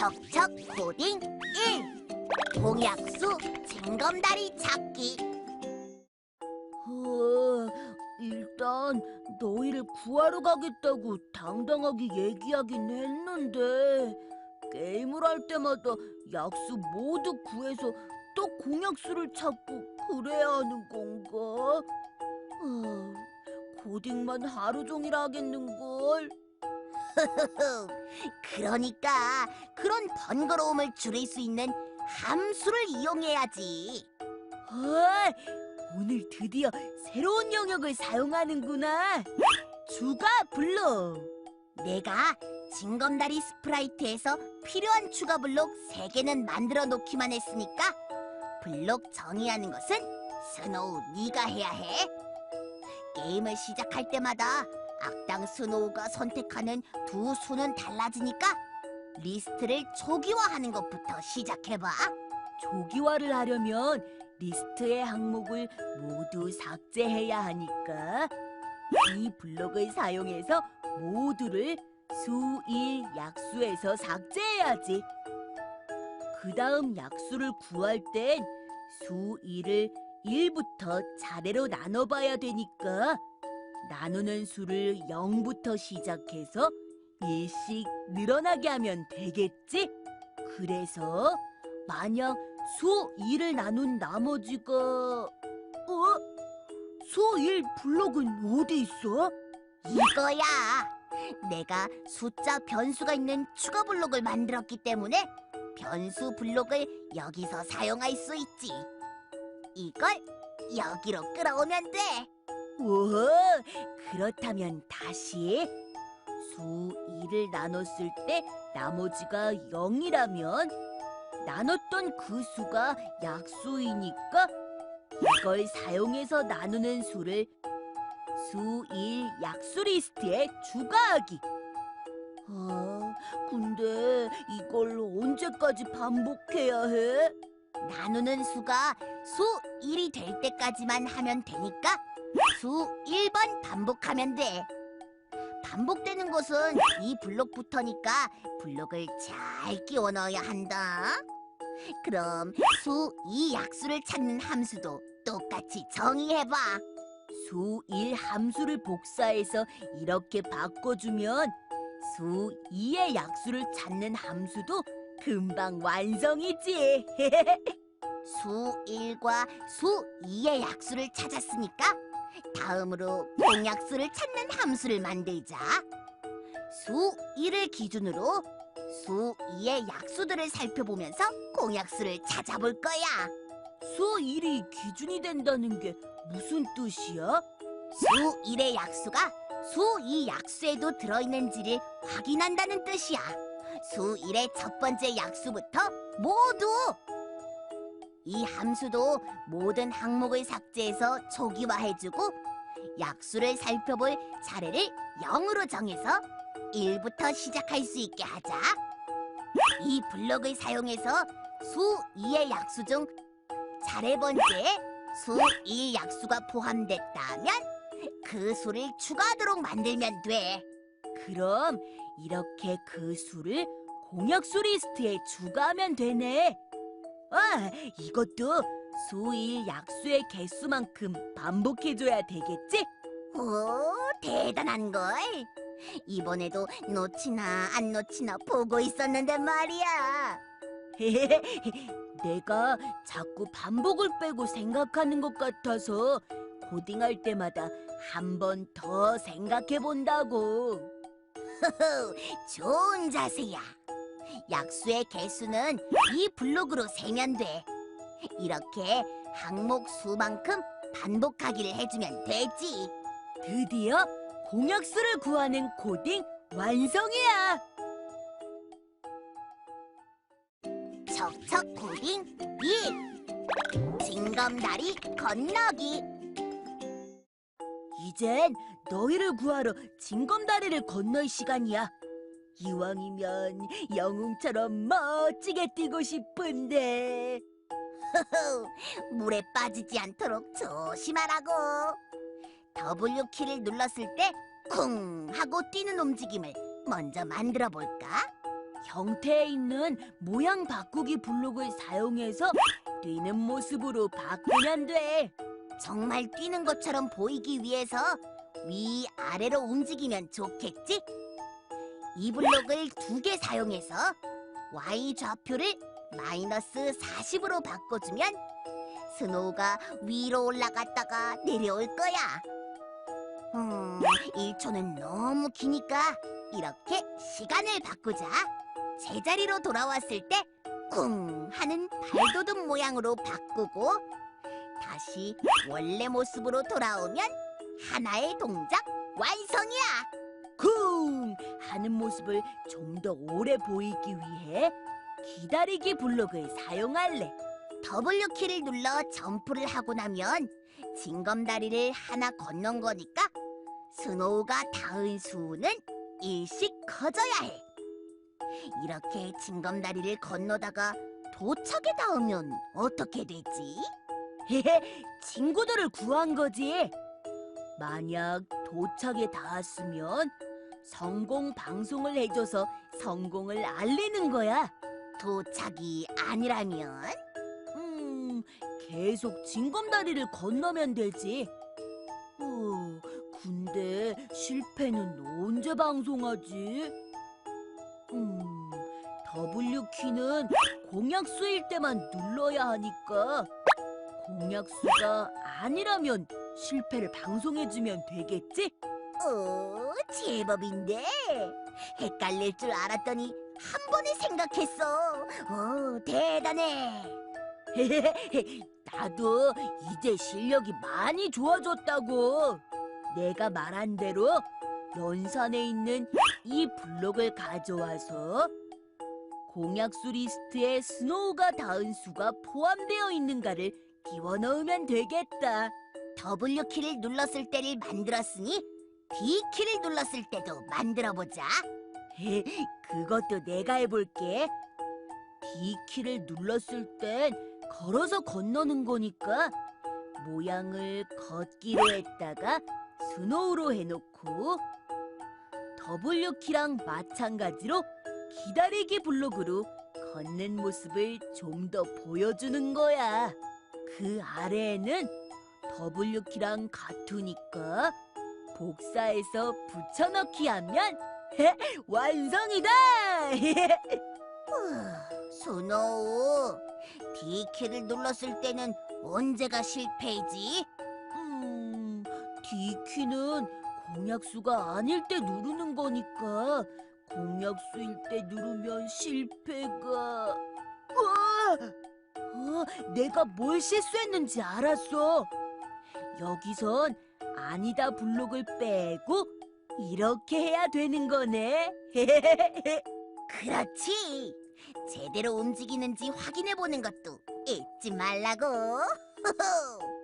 척척 코딩 1 공약수 징검다리 찾기 어, 일단 너희를 구하러 가겠다고 당당하게 얘기하긴 했는데 게임을 할 때마다 약수 모두 구해서 또 공약수를 찾고 그래야 하는 건가? 아, 코딩만 하루 종일 하겠는걸? 그러니까 그런 번거로움을 줄일 수 있는 함수를 이용해야지 아, 오늘 드디어 새로운 영역을 사용하는구나. 주가 블록. 내가 징검다리 스프라이트에서 필요한 추가 블록 3개는 만들어 놓기만 했으니까 블록 정의하는 것은 스노우 네가 해야 해. 게임을 시작할 때마다 악당 스노우가 선택하는 두 수는 달라지니까 리스트를 초기화하는 것부터 시작해봐. 조기화를 하려면 리스트의 항목을 모두 삭제해야 하니까 이 블록을 사용해서 모두를 수일 약수에서 삭제해야지. 그 다음 약수를 구할 땐 수일을 1부터 차례로 나눠봐야 되니까 나누는 수를 0부터 시작해서 1씩 늘어나게 하면 되겠지? 그래서 만약 수 2를 나눈 나머지가 어? 수 1 블록은 어디 있어? 이거야. 내가 숫자 변수가 있는 추가 블록을 만들었기 때문에 변수 블록을 여기서 사용할 수 있지. 이걸 여기로 끌어오면 돼. 오, 그렇다면 다시 수 2를 나눴을 때 나머지가 0이라면 나눴던 그 수가 약수이니까 이걸 사용해서 나누는 수를 수 1 약수 리스트에 추가하기. 아, 근데 이걸 언제까지 반복해야 해? 나누는 수가 수 1이 될 때까지만 하면 되니까 수 1번 반복하면 돼. 반복되는 것은 이 블록부터니까 블록을 잘 끼워 넣어야 한다. 그럼 수2 약수를 찾는 함수도 똑같이 정의해봐. 수1 함수를 복사해서 이렇게 바꿔주면 수 2의 약수를 찾는 함수도 금방 완성이지. 수 1과 수 2의 약수를 찾았으니까 다음으로 공약수를 찾는 함수를 만들자. 수 1을 기준으로 수 2의 약수들을 살펴보면서 공약수를 찾아볼 거야. 수 1이 기준이 된다는 게 무슨 뜻이야? 수 1의 약수가 수 2 약수에도 들어있는지를 확인한다는 뜻이야. 수 1의 첫 번째 약수부터 모두 이 함수도 모든 항목을 삭제해서 초기화해주고 약수를 살펴볼 차례를 0으로 정해서 1부터 시작할 수 있게 하자. 이 블록을 사용해서 수 2의 약수 중 차례 번째에 수2 약수가 포함됐다면 그 수를 추가하도록 만들면 돼. 그럼 이렇게 그 수를 공약수 리스트에 추가하면 되네. 아, 이것도 수1 약수의 개수만큼 반복해줘야 되겠지? 오, 대단한 걸. 이번에도 놓치나 안 놓치나 보고 있었는데 말이야. 내가 자꾸 반복을 빼고 생각하는 것 같아서 코딩할 때마다 한 번 더 생각해 본다고. 좋은 자세야. 약수의 개수는 이 블록으로 세면 돼. 이렇게 항목 수만큼 반복하기를 해주면 되지. 드디어 공약수를 구하는 코딩 완성이야. 척척 코딩 2 징검다리 건너기 이젠 너희를 구하러 징검다리를 건널 시간이야. 이왕이면 영웅처럼 멋지게 뛰고 싶은데. 물에 빠지지 않도록 조심하라고 W 키를 눌렀을 때쿵 하고 뛰는 움직임을 먼저 만들어 볼까? 형태에 있는 모양 바꾸기 블록을 사용해서 뛰는 모습으로 바꾸면 돼. 정말 뛰는 것처럼 보이기 위해서 위 아래로 움직이면 좋겠지? 이 블록을 두 개 사용해서 Y 좌표를 마이너스 40으로 바꿔주면 스노우가 위로 올라갔다가 내려올 거야. 음, 1초는 너무 기니까 이렇게 시간을 바꾸자. 제자리로 돌아왔을 때 쿵 하는 발도둑 모양으로 바꾸고 다시 원래 모습으로 돌아오면 하나의 동작 완성이야. 쿵 하는 모습을 좀 더 오래 보이기 위해 기다리기 블록을 사용할래. W 키를 눌러 점프를 하고 나면 징검다리를 하나 건넌 거니까 스노우가 닿은 수는 일씩 커져야 해. 이렇게 징검다리를 건너다가 도착에 닿으면 어떻게 되지? 친구들을 구한 거지. 만약 도착에 닿았으면 성공 방송을 해줘서 성공을 알리는 거야. 도착이 아니라면 음, 계속 징검다리를 건너면 되지. 어, 근데 실패는 언제 방송하지? 음, W 키는 공약수일 때만 눌러야 하니까 공약수가 아니라면 실패를 방송해주면 되겠지? 어, 제법인데. 헷갈릴 줄 알았더니 한 번에 생각했어. 어, 대단해. 나도 이제 실력이 많이 좋아졌다고. 내가 말한 대로 연산에 있는 이 블록을 가져와서 공약수 리스트에 스노우가 닿은 수가 포함되어 있는가를 끼워 넣으면 되겠다. W 키를 눌렀을 때를 만들었으니 D 키를 눌렀을 때도 만들어 보자. 그것도 내가 해볼게. D 키를 눌렀을 땐 걸어서 건너는 거니까 모양을 걷기로 했다가 스노우로 해놓고 W 키랑 마찬가지로 기다리기 블록으로 걷는 모습을 좀 더 보여주는 거야. 그 아래에는 W 키랑 같으니까 복사해서 붙여넣기 하면 완성이다! 후, 스노우, D 키를 눌렀을 때는 언제가 실패이지? 음, D키는 공약수가 아닐 때 누르는 거니까 공약수일 때 누르면 실패가... 와! 어, 내가 뭘 실수했는지 알았어. 여기선 아니다 블록을 빼고 이렇게 해야 되는 거네. 그렇지. 제대로 움직이는지 확인해 보는 것도 잊지 말라고.